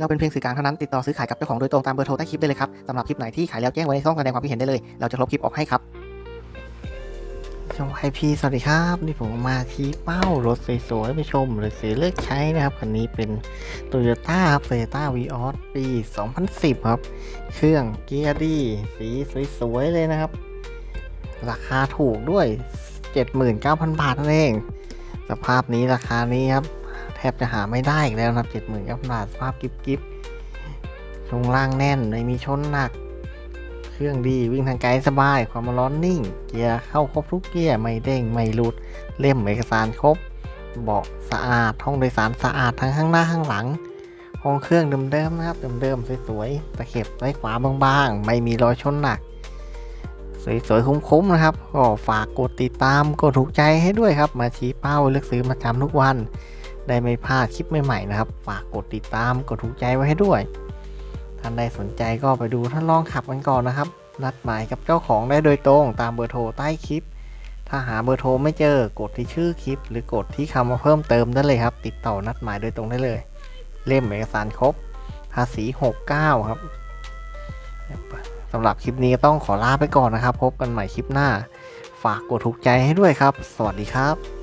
เราเป็นเพียงสื่อกลางเท่านั้นติดต่อซื้อขายกับเจ้าของโดยตรงตามเบอร์โทรใต้คลิปได้เลยครับสำหรับคลิปไหนที่ขายแล้วแจ้งไว้ในช่องแสดงความคิดเห็นได้เลย เราจะลบคลิปออกให้ครับชมไอพีสวัสดีครับนี่ผมมาที่เป้ารถสวยๆไปชมหรือซื้อเลือกใช้นะครับคันนี้เป็นโตโยต้าครับโตโยต้าวีออสปี 2010 ครับ เครื่องเกียร์ดีสีสวยๆเลยนะครับ ราคาถูกด้วย 79,000 บาทนั่นเอง สภาพนี้ราคานี้ครับ ทบจะหาไม่ได้อีกแล้วนะครับ79,000บาทสภาพกิบกิบช่วงล่างแน่นไม่มีชนหนัก เครื่องดีวิ่งทางไกลสบาย ความร้อนนิ่ง เกียร์เข้าครบทุกเกียร์ไม่เด้งไม่หลุด เล่มเอกสารครบ เบาะสะอาด ห้องโดยสารสะอาดทั้งข้างหน้าข้างหลัง ห้องเครื่องเดิมๆนะครับเดิมๆสวยๆตะเข็บไว้ขวาบางๆ ไม่มีรอยชนหนัก สวยๆคุ้มๆนะครับ ก็ฝากกดติดตามกดถูกใจให้ด้วยครับ มาชี้เป้าเลือกซื้อมาจำทุกวัน ได้ไม่พลาดคลิปใหม่ๆนะครับ ฝากกดติดตามกดถูกใจไว้ให้ด้วยท่านใดสนใจก็ไปดูท่านลองขับกันก่อนนะครับ นัดหมายกับเจ้าของได้โดยตรงตามเบอร์โทรใต้คลิป ถ้าหาเบอร์โทรไม่เจอกดที่ชื่อคลิป หรือกดที่คำว่าเพิ่มเติมได้เลยครับ ติดต่อนัดหมายโดยตรงได้เลย เล่มเอกสารครบภาษี69 ครับสำหรับคลิปนี้ต้องขอลาไปก่อนนะครับ พบกันใหม่คลิปหน้า ฝากกดถูกใจให้ด้วยครับ สวัสดีครับ